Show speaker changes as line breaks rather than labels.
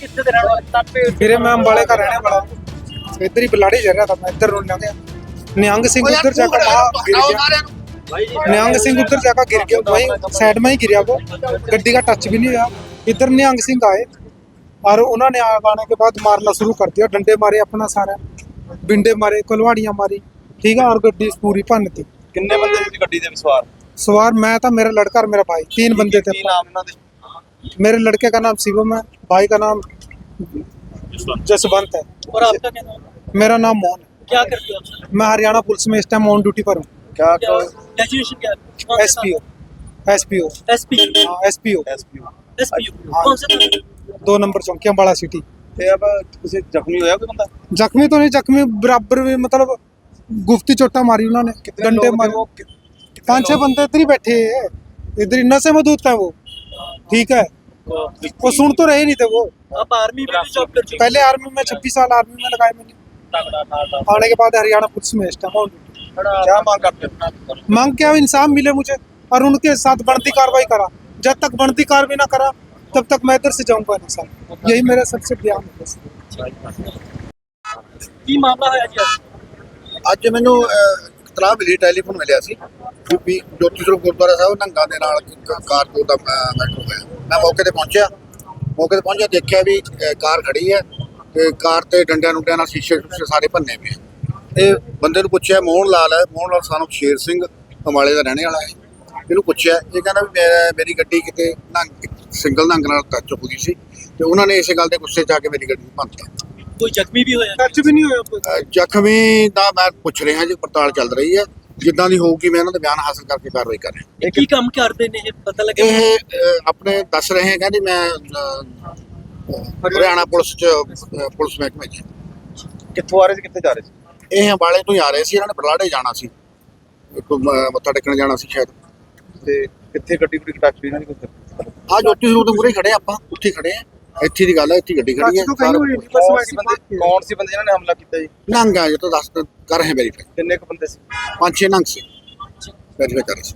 ਕਿੱਥੇ ਦੇ ਰਹਿਣ ਵਾਲੇ ਤਾਪੇ
ਵੀਰੇ ਮੈਂ ਅੰਬਾਲੇ ਦਾ ਰਹਿਣੇ ਵਾਲਾ ਹੂੰ। ਇੱਧਰ ਹੀ ਬਲਾੜੀ ਜਾ ਰਿਹਾ था मैं इधर रोड लगे निहंग सिंह उधर जाकर वहाँ गिर गया निहंग सिंह उधर जाकर गिर गया वहीं साइड में ही गिरा वो गड्डी का टच भी नहीं हुआ इधर निहंग सिंह आए और उन्होंने आग आने के बाद मारना शुरू कर दिया डंडे मारे अपना सारा बिंडे मारे कुलवाड़ियाँ मारी ठीक है और गड्डी पूरी भन थी
ਕਿੰਨੇ ਬੰਦੇ ਸੀ ਗੱਡੀ ਦੇ ਵਿਸਵਾਰ
सवार मैं था मेरा लड़का और मेरा भाई तीन बंदे थे
ਕੀ ਨਾਮ ਇਹਨਾਂ ਦੇ
मेरे लड़के का नाम शिवम है भाई का नाम जसवंत है।
और आपका क्या नाम?
मेरा नाम मोहन है।
क्या करते हो आप
मैं हरियाणा पुलिस में इस टाइम ऑन ड्यूटी पर हूँ।
क्या
S P O S P
O S
P S P O
S
P O S P O
दो नंबर चौंकी अम्बाला सिटी
जख्मी होया कोई बंदा?
जख्मी तो नहीं जख्मी बराबर भी मतलब गुफ्ती चोटा मारी उन्होंने डंडे मारे। पाँच छह बंदे इधर ही बैठे है। इधर ही नशे में दूधता है वो। ठीक है वो सुन तो रहे नहीं थे वो
आप आर्मी में भी जॉब कर चुके
पहले आर्मी में छब्बीस साल आर्मी में लगाए मैंने आने के बाद हरियाणा पुलिस में इस टाइम on duty।
ਕਿਆ ਮੰਗ करते हो
मांग क्या इंसाफ मिले मुझे और उनके साथ बनती कार्रवाई करा जब तक बनती कार्रवाई ना करा तब तक मैं इधर से जाऊंगा नहीं सर यही मेरा सबसे ज्ञान है बस।
की मामला है जी आज?
ਅੱਜ ਮੈਨੂੰ ਅਹ, ਇਤਲਾਹ ਮਿਲੀ, ਟੈਲੀਫੋਨ ਮਿਲਿਆ ਸੀ ਵੀ ਜੋਤੀ ਸਰੂਪ ਗੁਰਦੁਆਰਾ ਸਾਹਿਬ ਨੰਗਾ ਦੇ ਨਾਲ ਇੱਕ ਕਾਰ ਤੋਂ ਦਾ ਮੈਟਰ ਹੋਇਆ। ਮੈਂ ਮੌਕੇ ਤੇ ਪਹੁੰਚਿਆ। ਮੌਕੇ ਤੇ ਪਹੁੰਚਿਆ, ਦੇਖਿਆ ਵੀ ਕਾਰ ਖੜੀ ਹੈ ਤੇ ਕਾਰ ਤੇ ਡੰਡਿਆਂ ਡੁੰਡਿਆਂ ਨਾਲ ਸ਼ੀਸ਼ੇ ਸ਼ੂਸ਼ੇ ਸਾਰੇ ਭੰਨੇ ਪਏ ਆ। ਇਹ ਬੰਦੇ ਨੂੰ ਪੁੱਛਿਆ, ਮੋਹਨ ਲਾਲ ਹੈ? ਮੋਹਨ ਲਾਲ ਸਾਨੂੰ ਸ਼ੇਰ ਸਿੰਘ ਹਮਾਲੇ ਦਾ ਰਹਿਣੇ ਵਾਲਾ ਹੈ। ਇਹਨੂੰ ਪੁੱਛਿਆ, ਇਹ ਕਹਿੰਦਾ ਵੀ ਮੇਰਾ- ਮੇਰੀ ਗੱਡੀ ਕਿਤੇ ਨੰਗ ਸਿੰਗਲ ਨੰਗ ਨਾਲ ਟੱਚ ਹੋ ਗਈ ਸੀ ਤੇ ਉਹਨਾਂ ਨੇ ਇਸੇ ਗੱਲ ਦੇ ਗੁੱਸੇ 'ਚ ਆ ਕੇ ਮੇਰੀ ਗੱਡੀ ਨੂੰ ਭੰਨਤਾ।
ਕੋਈ ਜ਼ਖਮੀ ਵੀ
ਹੋਇਆ? ਟੱਚ ਵੀ ਨਹੀਂ ਹੋਇਆ
ਕੋਈ? ਜ਼ਖਮੀ ਦਾ ਮੈਂ ਪੁੱਛ ਰਿਹਾ ਜੀ ਪੜਤਾਲ ਚੱਲ ਰਹੀ ਹੈ। ਜਿੱਦਾਂ ਦੀ ਹੋਊਗੀ ਮੈਂ ਇਹਨਾਂ ਦਾ ਬਿਆਨ ਹਾਸਲ ਕਰਕੇ ਕਾਰਵਾਈ ਕਰ ਰਿਹਾ।
ਇਹ ਕੀ ਕੰਮ ਕਰਦੇ ਨੇ? ਇਹ ਪਤਾ ਲੱਗਿਆ
ਇਹ ਆਪਣੇ ਦੱਸ ਰਹੇ ਹੈ ਕਹਿੰਦੇ ਮੈਂ ਹਰਿਆਣਾ ਪੁਲਿਸ ਚ ਪੁਲਿਸ ਮਹਿਕਮੇ ਚ।
ਕਿੱਥੋਂ ਆ ਰਹੇ ਸੀ? ਕਿੱਥੇ ਜਾ ਰਹੇ ਸੀ?
ਇਹ ਅੰਬਾਲੇ ਤੋਂ ਹੀ ਆ ਰਹੇ ਸੀ ਇਹਨਾਂ ਨੇ ਬਰਲਾਡੇ ਜਾਣਾ ਸੀ। ਇੱਕ ਮੱਥਾ ਟੇਕਣ ਜਾਣਾ ਸੀ ਸ਼ਾਇਦ।
ਤੇ ਕਿੱਥੇ ਗੱਡੀ ਗੁੱਡੀ ਟੱਚ ਇਹਨਾਂ ਦੀ ਕੋਈ
ਆ ਜੋਤੀ ਸਰੂਪ ਦੇ ਮੂਹਰੇ ਖੜੇ ਆਪਾਂ ਉੱਥੇ ਖੜੇ ਆ। ਇੱਥੇ ਦੀ ਗੱਲ ਹੈ ਇੱਥੇ ਗੱਡੀ ਖੜੀ ਹੈ
ਕੌਣ ਸੀ ਬੰਦੇ ਕੌਣ ਨੇ ਹਮਲਾ ਕੀਤਾ ਜੀ?
ਨੰਗਾ ਜੇ ਤਾਂ ਦੱਸ ਕਰ ਰਹੇ ਵੈਰੀਫਾਈ
ਕਿੰਨੇ ਕੁ ਬੰਦੇ ਸੀ?
ਪੰਜ ਛੇ ਨੰਗ ਸੀ। ਵੈਰੀਫਾਈ ਕਰ ਰਹੇ ਸੀ।